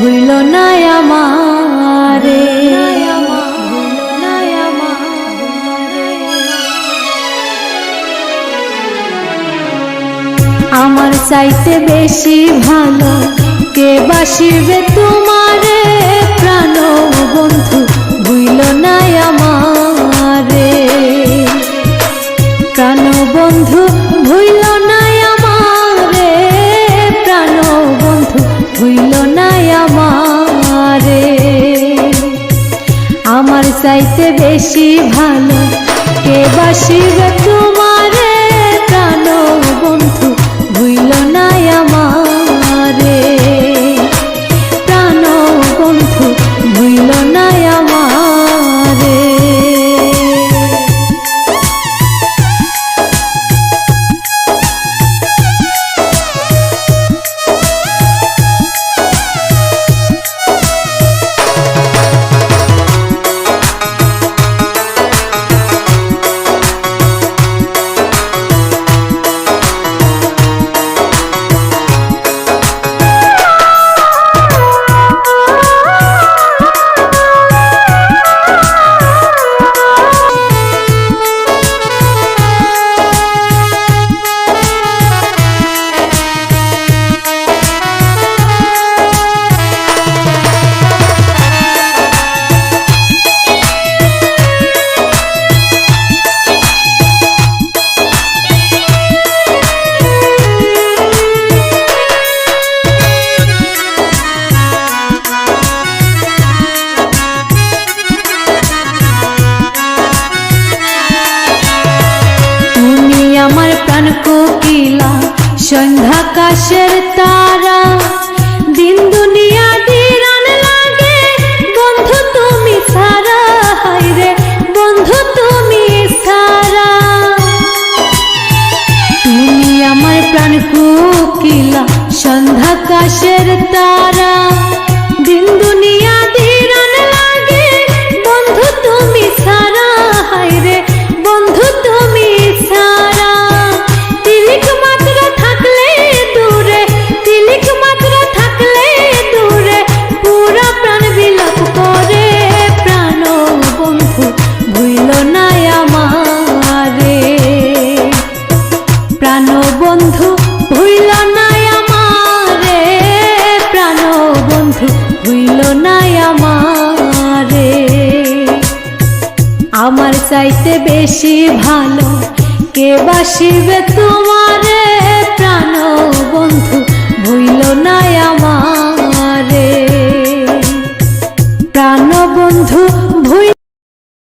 ভুল না আমারে। আমার চাইতে বেশি ভালো কে বাসিবে তোমারে? প্রাণ বন্ধু ভুল না আমারে। প্রাণ বন্ধু ভুল আমারে। আমার চাইতে বেশি ভালো সন্ধ্যা কাশের তারা, দিন দুনিয়া দিরান লাগে। বন্ধু তুমি সারা হাইরে বন্ধু তুমি সারা তুমি আমার প্রাণ কুকিলা, সন্ধ্যাকাশের তারা। চাইতে বেশি ভালো। কে বাসিবে তোমারে প্রাণ বন্ধু?